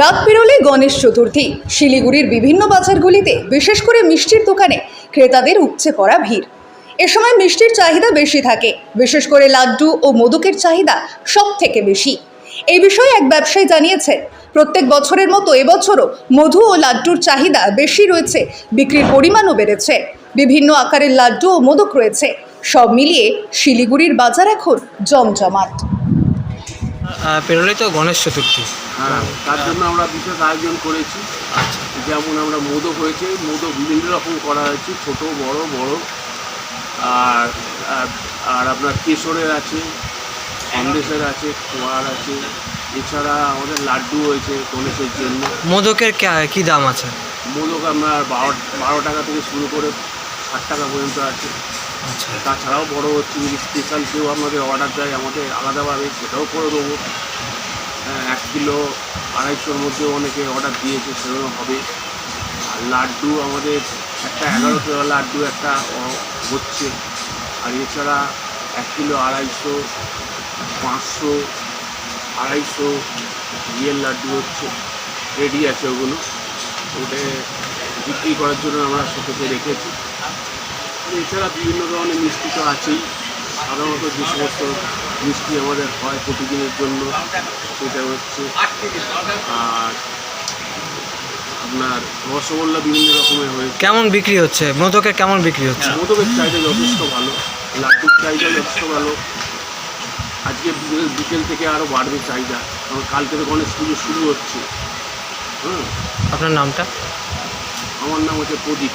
রাত পেরোলে গণেশ চতুর্থী শিলিগুড়ির বিভিন্ন বাজারগুলিতে বিশেষ করে মিষ্টির দোকানে ক্রেতাদের উপচে পড়া ভিড় এ সময় মিষ্টির চাহিদা বেশি থাকে বিশেষ করে লাড্ডু ও মোদকের চাহিদা সব থেকে বেশি এই বিষয়ে এক ব্যবসায়ী জানিয়েছেন প্রত্যেক বছরের মতো এবছরও মধু ও লাড্ডুর চাহিদা বেশি রয়েছে বিক্রির পরিমাণও বেড়েছে বিভিন্ন আকারের লাড্ডু ও মোদক রয়েছে সব মিলিয়ে শিলিগুড়ির বাজার এখন জমজমাট পেরোলেই তো গণেশ চতুর্থী হ্যাঁ তার জন্য আমরা বিশেষ আয়োজন করেছি আচ্ছা। যেমন আমরা মোদক হয়েছে মোদক বিভিন্ন রকম করা হয়েছে ছোট বড় বড় আর আর আপনার কেশরের আছে সন্দেশের আছে খোয়ার আছে এছাড়া আমাদের লাড্ডু হয়েছে গণেশের জন্য মোদকের কী দাম আছে মোদক আপনার বারো বারো টাকা থেকে শুরু করে ষাট টাকা পর্যন্ত আছে আচ্ছা। তাছাড়াও বড় চিংড়ি স্পেশাল কেউ আমাদের অর্ডার দেয় আমাদের আলাদাভাবে সেটাও করে দেবো হ্যাঁ, এক কিলো আড়াইশোর মধ্যে অনেকে অর্ডার দিয়েছে সেরকম হবে আর লাড্ডু আমাদের একটা এগারো কিলো লাড্ডু একটা হচ্ছে আর এছাড়া এক কিলো আড়াইশো পাঁচশো আড়াইশো ইয়ের লাড্ডু হচ্ছে রেডি আছে ওগুলো ওটা বিক্রি করার জন্য আমরা সকলকে রেখেছি এছাড়া বিভিন্ন ধরনের মিষ্টি তো আছেই সাধারণত যে সমস্ত মিষ্টি আমাদের হয় প্রতিদিনের জন্য সেটা হচ্ছে আর আপনার রসগোল্লা বিভিন্ন রকমের হয়ে কেমন বিক্রি হচ্ছে মোদকের কেমন বিক্রি হচ্ছে হ্যাঁ, মোদকের চাহিদা যথেষ্ট ভালো লাড্ডুর চাহিদা যথেষ্ট ভালো আজকে বিকেল থেকে আরও বাড়বে চাহিদা কারণ কালকে তো গণেশ পুজো শুরু হচ্ছে হ্যাঁ আপনার নামটা আমার নাম হচ্ছে Pradip